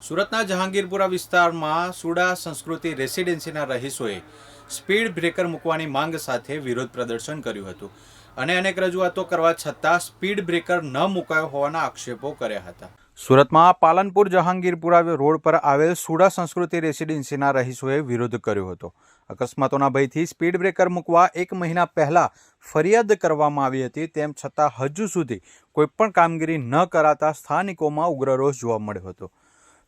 સુરતના જહાંગીરપુરા વિસ્તારમાં સુડા સંસ્કૃતિ રેસિડેન્સીના રહીશોએ સ્પીડ બ્રેકર મૂકવાની માંગ સાથે વિરોધ પ્રદર્શન કર્યું હતું અને અનેક રજૂઆતો કરવા છતાં સ્પીડ બ્રેકર ન મુકાયો હોવાના આક્ષેપો કર્યા હતા. સુરતમાં પાલનપુર જહાંગીરપુરા રોડ પર આવેલ સુડા સંસ્કૃતિ રેસિડેન્સીના રહીશોએ વિરોધ કર્યો હતો. અકસ્માતોના ભયથી સ્પીડ બ્રેકર મૂકવા એક મહિના પહેલાં ફરિયાદ કરવામાં આવી હતી, તેમ છતાં હજુ સુધી કોઈપણ કામગીરી ન કરાતા સ્થાનિકોમાં ઉગ્ર રોષ જોવા મળ્યો હતો.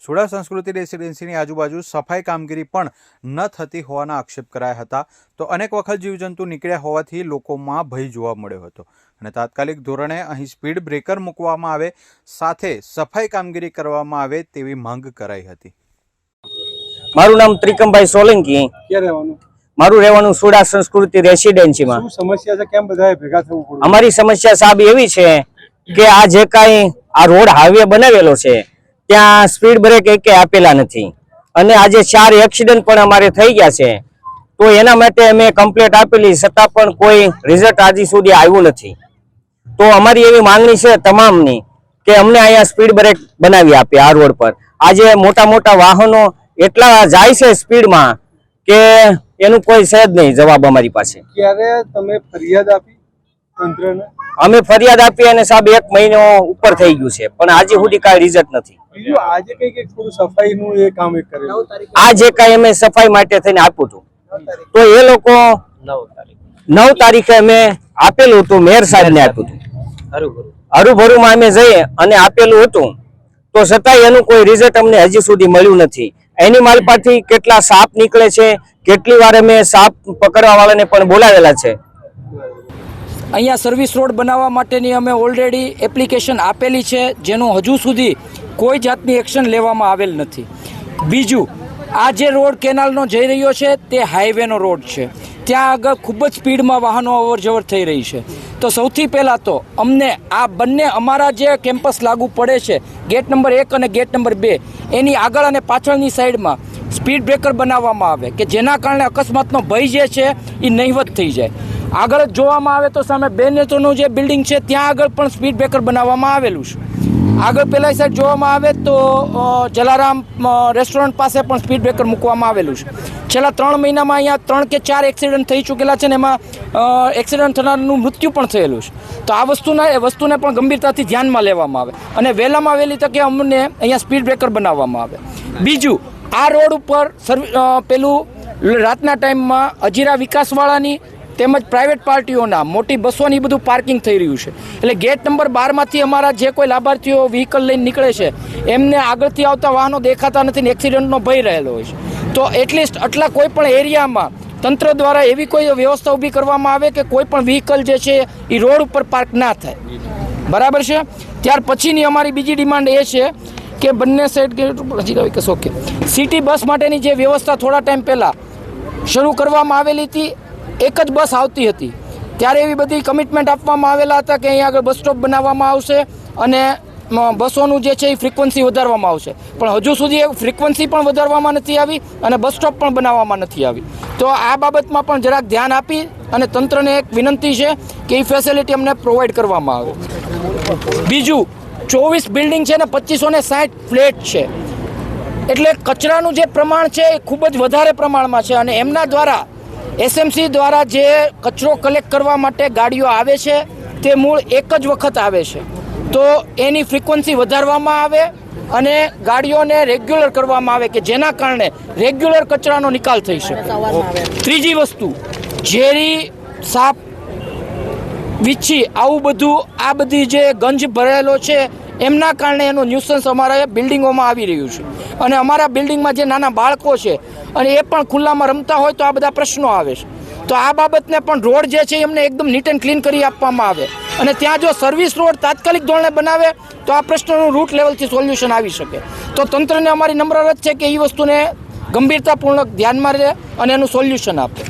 સુડા સંસ્કૃતિ રેસિડેન્સીની આજુબાજુ સફાઈ કામગીરી પણ ન થતી હોવાના આક્ષેપ કરાયા હતા. તો અનેક વખત જીવજંતુ નીકળ્યા હોવાથી લોકોમાં ભય જોવા મળ્યો હતો. અને તાત્કાલિક ધોરણે અહીં સ્પીડ બ્રેકર મૂકવામાં આવે સાથે સફાઈ કામગીરી કરવામાં આવે તેવી માંગ કરાઈ હતી. મારું નામ ત્રિકમભાઈ સોલંકી. મારું રહેવાનું સુડા સંસ્કૃતિ રેસિડેન્સીમાં. સમસ્યા છે? કેમ બધા ભેગા થવું પડે અમારી સમસ્યા સાહેબ એવી છે કે આ જે કાંઈ આ રોડ હાઈવે બનાવેલો છે ત્યાં સ્પીડ બ્રેક એકે આપેલા નથી. અને આજે ચાર એક્સિડન્ટ પણ અમારે થઈ ગયા છે. તો એના માટે અમે કમ્પ્લેટ આપેલી, છતાં પણ કોઈ રિઝલ્ટ આજે સુધી આવ્યું નથી. તો અમારી એવી માંગણી છે તમામની કે અમને અહીંયા સ્પીડ બ્રેક બનાવી આપે આ રોડ પર. આજે મોટા મોટા વાહનો એટલા જાય છે સ્પીડમાં કે એનું કોઈ છે જ નહીં જવાબ અમારી પાસે. ક્યારે તમે ફરિયાદ આપી અમે ફરિયાદ આપી અને સાહેબ એક મહિનો ઉપર થઈ ગયું છે પણ આજે સુધી કાંઈ રિઝલ્ટ નથી. આજે કઈ એ કામ કરેલું? આ જે કાંઈ અમે સફાઈ માટે થઈને આપ્યું હતું. તો એ લોકો નવ તારીખે. અમે આપેલું હતું મેયર સાહેબને આપ્યું હતું. હરુભરુમાં અમે જઈએ અને આપેલું હતું. તો છતાંય એનું કોઈ રિઝલ્ટ અમને હજી સુધી મળ્યું નથી. એની પરથી કેટલા સાપ નીકળે છે કેટલી વાર અમે સાપ પકડવા વાળાને પણ બોલાવેલા છે. અહીંયા સર્વિસ રોડ બનાવવા માટેની અમે ઓલરેડી એપ્લિકેશન આપેલી છે, જેનું હજુ સુધી કોઈ જાતની એક્શન લેવામાં આવેલ નથી. બીજું, આ જે રોડ કેનાલનો જઈ રહ્યો છે, તે હાઈવેનો રોડ છે. ત્યાં આગળ ખૂબ જ સ્પીડમાં વાહનો અવરજવર થઈ રહી છે. તો સૌથી પહેલાં તો અમને આ બંને અમારા જે કેમ્પસ લાગુ પડે છે ગેટ નંબર એક અને ગેટ નંબર બે, એની આગળ અને પાછળની સાઈડમાં સ્પીડ બ્રેકર બનાવવામાં આવે, કે જેના કારણે અકસ્માતનો ભય જે છે એ નહીવત થઈ જાય. આગળ જોવામાં આવે તો સામે બે નેત્રોનું જે બિલ્ડિંગ છે, ત્યાં આગળ પણ સ્પીડ બ્રેકર બનાવવામાં આવેલું છે. આગળ પેલા સાઈડ જોવામાં આવે તો જલારામ રેસ્ટોરન્ટ પાસે પણ સ્પીડ બ્રેકર મૂકવામાં આવેલું છે. છેલ્લા ત્રણ મહિનામાં અહીંયા ત્રણ કે ચાર એક્સિડન્ટ થઈ ચૂકેલા છે ને એમાં એક્સિડન્ટ થનારનું મૃત્યુ પણ થયેલું છે. તો આ વસ્તુના, એ વસ્તુને પણ ગંભીરતાથી ધ્યાનમાં લેવામાં આવે. અને વહેલામાં વહેલી તકે અમને અહીંયા સ્પીડ બ્રેકર બનાવવામાં આવે. બીજું, આ રોડ ઉપર સર્વિ પેલું રાતના ટાઈમમાં અજીરા વિકાસવાળાની તેમજ પ્રાઇવેટ પાર્ટીઓના, મોટી બસોની બધું પાર્કિંગ થઈ રહ્યું છે. એટલે ગેટ નંબર બારમાંથી અમારા જે કોઈ લાભાર્થીઓ વ્હીકલ લઈને નીકળે છે, એમને આગળથી આવતા વાહનો દેખાતા નથી ને એક્સિડન્ટનો ભય રહેલો હોય છે. તો એટલીસ્ટ આટલા કોઈ પણ એરિયામાં તંત્ર દ્વારા એવી કોઈ વ્યવસ્થા ઊભી કરવામાં આવે કે કોઈ પણ વ્હીકલ જે છે એ રોડ ઉપર પાર્ક ના થાય. બરાબર છે? ત્યાર પછીની અમારી બીજી ડિમાન્ડ એ છે કે બંને સાઈડ કે ઓકે સિટી બસ માટેની જે વ્યવસ્થા થોડા ટાઈમ પહેલાં શરૂ કરવામાં આવેલી હતી એક જ બસ આવતી હતી. ત્યારે એવી બધી કમિટમેન્ટ આપવામાં આવેલા હતા કે અહીંયા આગળ બસ સ્ટોપ બનાવવામાં આવશે અને બસોનું જે છે એ ફ્રિકવન્સી વધારવામાં આવશે. પણ હજુ સુધી એ ફ્રિકવન્સી પણ વધારવામાં નથી આવી અને બસ સ્ટોપ પણ બનાવવામાં નથી આવી. તો આ બાબતમાં પણ જરાક ધ્યાન આપી અને તંત્રને એક વિનંતી છે કે એ ફેસિલિટી અમને પ્રોવાઈડ કરવામાં આવે. બીજું, ચોવીસ બિલ્ડિંગ છે ને પચીસો ને સાઠ ફ્લેટ છે. એટલે કચરાનું જે પ્રમાણ છે એ ખૂબ જ વધારે પ્રમાણમાં છે અને એમના દ્વારા એસએમસી દ્વારા જે કચરો કલેક્ટ કરવા માટે ગાડીઓ આવે છે, તે મૂળ એક જ વખત આવે છે. તો એની ફ્રીક્વન્સી વધારવામાં આવે અને ગાડીઓને રેગ્યુલર કરવામાં આવે કે જેના કારણે રેગ્યુલર કચરાનો નિકાલ થઈ શકે. ત્રીજી વસ્તુ, ઝેરી, સાપ, વીછી, આવું બધું, આ બધી જે ગંજ ભરેલો છે એમના કારણે એનું ન્યુસન્સ અમારા બિલ્ડિંગોમાં આવી રહ્યું છે. અને અમારા બિલ્ડિંગમાં જે નાના બાળકો છે, અને એ પણ ખુલ્લામાં રમતા હોય તો આ બધા પ્રશ્નો આવે છે. તો આ બાબતને પણ રોડ જે છે એમને એકદમ નીટ એન્ડ ક્લીન કરી આપવામાં આવે. અને ત્યાં જો સર્વિસ રોડ તાત્કાલિક ધોરણે બનાવે, તો આ પ્રશ્નનું રૂટ લેવલથી સોલ્યુશન આવી શકે. તો તંત્રને અમારી નમ્ર અરજ છે કે એ વસ્તુને ગંભીરતાપૂર્વક ધ્યાનમાં રહે અને એનું સોલ્યુશન આપે.